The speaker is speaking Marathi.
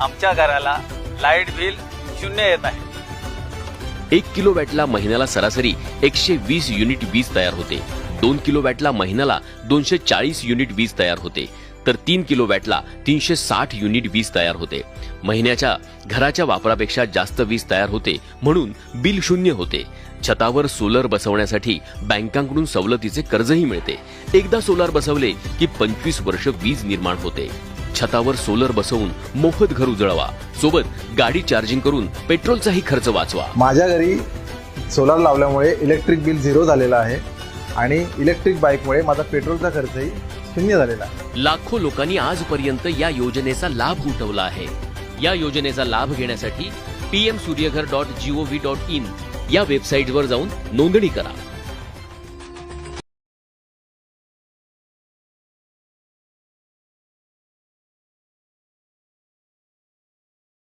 आमच्या घराला लाइट बिल शून्य येत आहे. एक किलो वॅटला महिन्याला सरासरी एकशे वीस युनिट वीज तयार होते. दोन किलो वॅटला महिन्याला दोनशे चाळीस युनिट वीज तयार होते. तर तीन किलो वॅटला तीनशे साठ युनिट वीज तयार होते. महिन्याच्या घराच्या वापरापेक्षा जास्त वीज तयार होते म्हणून बिल शून्य होते. छतावर सोलर बसवण्यासाठी बँकांकडून सवलतीचे कर्जही मिळते. एकदा सोलार बसवले की पंचवीस वर्ष वीज निर्माण होते. छतावर सोलर बसवून मोफत घर उजळवा. सोबत गाडी चार्जिंग करून पेट्रोलचाही खर्च वाचवा. माझ्या घरी सोलार लावल्यामुळे इलेक्ट्रिक बिल झिरो झालेलं आहे आणि इलेक्ट्रिक बाईकमुळे माझा पेट्रोलचा खर्चही शून्य झालेला आहे. लाखो लोकांनी आजपर्यंत या योजनेचा लाभ उठवला आहे. या योजनेचा लाभ घेण्यासाठी PM Suryaghar dot G O V dot in या वेबसाईटवर जाऊन नोंदणी करा.